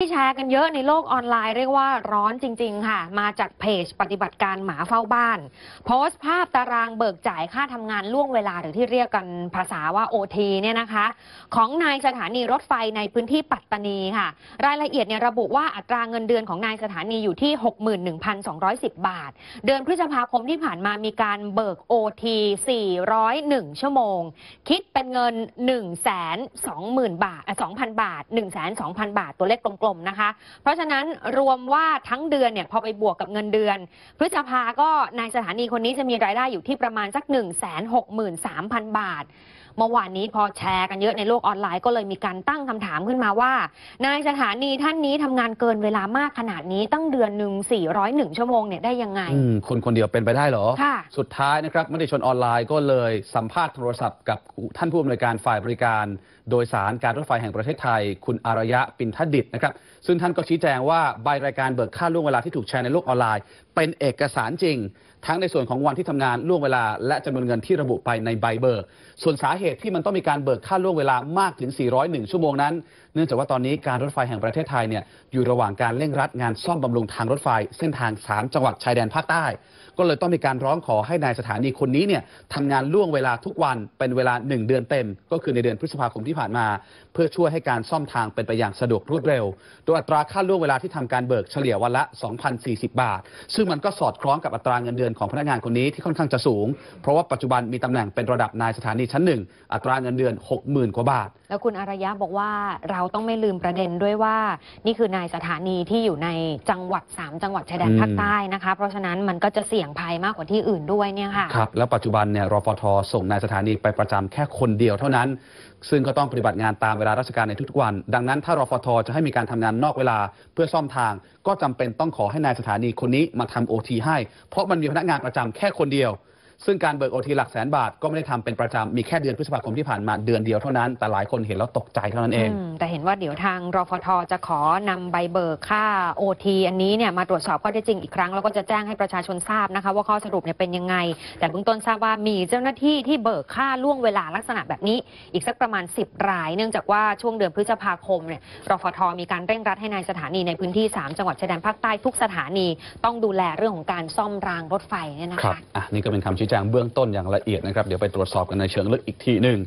ที่แชร์กันเยอะในโลกออนไลน์เรียกว่าร้อนจริง ๆ ค่ะ มาจากเพจปฏิบัติการหมาเฝ้าบ้าน โพสต์ภาพตารางเบิกจ่ายค่าทำงานล่วงเวลาหรือที่เรียกกันภาษาว่า OT เนี่ยนะคะ ของนายสถานีรถไฟในพื้นที่ปัตตานีค่ะ รายละเอียดเนี่ยระบุว่าอัตราเงินเดือนของนายสถานีอยู่ที่ 61,210 บาท เดือนพฤษภาคมที่ผ่านมามีการเบิก OT 401 ชั่วโมง คิดเป็นเงิน 1 2 0 0 0 0 บาทอะ2,000 บาท 1 2 0 0 0 บาท ตัวเลขกลมๆนะคะ เพราะฉะนั้นรวมว่าทั้งเดือนเนี่ยพอไปบวกกับเงินเดือน พฤษภาก็นายสถานีคนนี้จะมีรายได้อยู่ที่ประมาณสัก 1 6 3 0 0 0 บาทเมื่อวานนี้พอแชร์กันเยอะในโลกออนไลน์ก็เลยมีการตั้งคำถามขึ้นมาว่า นายสถานีท่านนี้ทำงานเกินเวลามากขนาดนี้ตั้งเดือนหนึ่ง401 ชั่วโมงเนี่ยได้ยังไงอืมคนคนเดียวเป็นไปได้เหรอ ค่ะ สุดท้ายนะครับมติชนออนไลน์ก็เลยสัมภาษณ์โทรศัพท์กับท่านผู้อำนวยการฝ่ายบริการ โดยสารการรถไฟแห่งประเทศไทย คุณอารยะปินทดิตนะครับ ซึ่งท่านก็ชี้แจงว่าใบรายการเบิกค่าล่วงเวลาที่ถูกแชร์ในโลกออนไลน์ เป็นเอกสารจริง ทั้งในส่วนของวันที่ทำงานล่วงเวลา และจำนวนเงินที่ระบุไปในใบเบิก ส่วนสาเหตุที่มันต้องมีการเบิกค่าล่วงเวลามากถึง 401 ชั่วโมงนั้น เนื่องจากว่าตอนนี้การรถไฟแห่งประเทศไทยเนี่ยอยู่ระหว่างการเร่งรัดงานซ่อมบำรุงทางรถไฟ เส้นทาง 3 จังหวัดชายแดนภาคใต้ ก็เลยต้องมีการร้องขอให้นายสถานีคนนี้เนี่ยทำงานล่วงเวลาทุกวันเป็นเวลา 1 เดือนเต็ม ก็คือในเดือนพฤษภาคมที่ผ่านมา เพื่อช่วยให้การซ่อมทางเป็นไปอย่างสะดวกรวดเร็ว โดยอัตราค่าล่วงเวลาที่ทำการเบิกเฉลี่ยวันละ 2,040 บาท ซึ่งมันก็สอดคล้องกับอัตราเงินเดือนของพนักงานคนนี้ที่ค่อนข้างจะสูง เพราะว่าปัจจุบันมีตำแหน่งเป็นระดับนายสถานีชั้นหนึ่งอัตราเงินเดือน 60,000 กว่าบาท แล้วคุณอารยะบอกว่าเราต้องไม่ลืมประเด็นด้วยว่า นี่คือนายสถานีที่อยู่ในจังหวัด 3 จังหวัดชายแดนภาคใต้นะคะ เพราะฉะนั้นมันก็จะเสี่ยงภัยมากกว่าที่อื่นด้วยเนี่ยค่ะครับแล้วปัจจุบันเนี่ยรฟทส่งนายสถานีไปประจำแค่คนเดียวเท่านั้น ซึ่งก็ต้องปฏิบัติงานตามเวลาราชการในทุกๆวัน ดังนั้นถ้ารฟทจะให้มีการทำงานนอกเวลาเพื่อซ่อมทาง ก็จำเป็นต้องขอให้นายสถานีคนนี้มาทำโอทีให้ เพราะมันมีพนักงานประจำแค่คนเดียว ซึ่งการเบิกโอทีหลักแสนบาทก็ไม่ได้ทำเป็นประจำมีแค่เดือนพฤษภาคมที่ผ่านมาเดือนเดียวเท่านั้น แต่หลายคนเห็นแล้วตกใจเท่านั้นเอง อืมแต่เห็นว่าเดี๋ยวทางรฟทจะขอนำใบเบิกค่า OT อันนี้เนี่ยมาตรวจสอบข้อเท็จจริงอีกครั้ง แล้วก็จะแจ้งให้ประชาชนทราบนะคะ ว่าข้อสรุปเนี่ยเป็นยังไง แต่เบื้องต้นทราบว่ามีเจ้าหน้าที่ที่เบิกค่าล่วงเวลาลักษณะแบบนี้ อีกสักประมาณ 10 ราย เนื่องจากว่าช่วงเดือนพฤษภาคมเนี่ยรฟทมีการเร่งรัดให้ในายสถานีในพื้นที่ 3 จังหวัดชายแดนภาคใต้ทุกสถานี ต้องดูแลเรื่องของการซ่อมรางรถไฟเนี่ยนะครัคะ บอะนี่ก็เป็นคำชี้แจงเบื้องต้นอย่างละเอียดนะครับ เดี๋ยวไปตรวจสอบกันในเชิงลึกอีกทีหนึ่ง